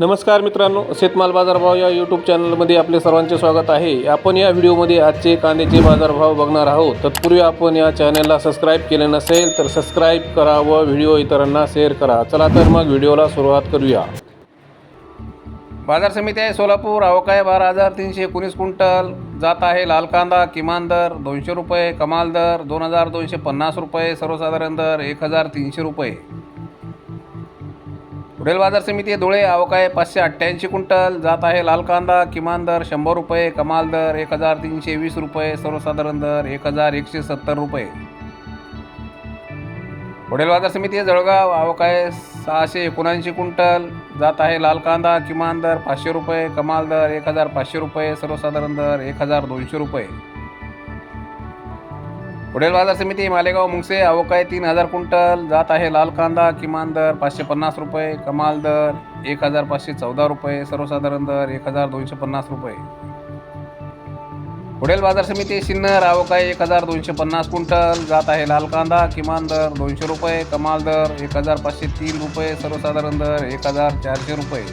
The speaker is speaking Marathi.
नमस्कार मित्रांनो शेतमाल बाजारभाव या यूट्यूब चॅनलमध्ये आपले सर्वांचे स्वागत आहे. आपण या व्हिडिओमध्ये आजचे कांद्याचे बाजारभाव बघणार आहोत. तत्पूर्वी आपण या चॅनलला सबस्क्राईब केले नसेल तर सबस्क्राईब करा व व्हिडिओ इतरांना शेअर करा. चला तर मग व्हिडिओला सुरुवात करूया. बाजार समिती आहे सोलापूर अवकाय बारा हजार तीनशे एकोणीस क्विंटल. जात आहे लाल कांदा किमान दर दोनशे रुपये कमाल दर दोन हजार दोनशे पन्नास रुपये सर्वसाधारण दर एक हजार तीनशे रुपये. पुढील बाजार समिती आहे धुळे अवकाय पाचशे अठ्ठ्याऐंशी क्विंटल. जात आहे लाल कांदा किमान दर शंभर रुपये कमाल दर एक हजार तीनशे वीस रुपये सर्वसाधारण दर एक हजार एकशे सत्तर रुपये. पुढील बाजार समिती आहे जळगाव अवकाय सहाशे एकोणऐंशी क्विंटल. जात आहे लाल कांदा किमान दर पाचशे रुपये कमाल दर एक हजार पाचशे रुपये सर्वसाधारण दर एक हजार दोनशे रुपये. पुढील बाजार समिती मालेगाव मुंगसे अवकाय तीन हजार क्विंटल जात आहे लाल कांदा किमान दर पाचशे पन्नास रुपये कमाल दर एक हजार पाचशे चौदा रुपये सर्वसाधारण दर एक हजार दोनशे पन्नास रुपये. पुढील बाजार समिती सिन्नर अवकाय एक हजार दोनशे पन्नास क्विंटल जात आहे लाल कांदा किमान दर दोनशे रुपये कमाल दर एक हजार पाचशे तीन रुपये सर्वसाधारण दर एक हजार चारशे रुपये.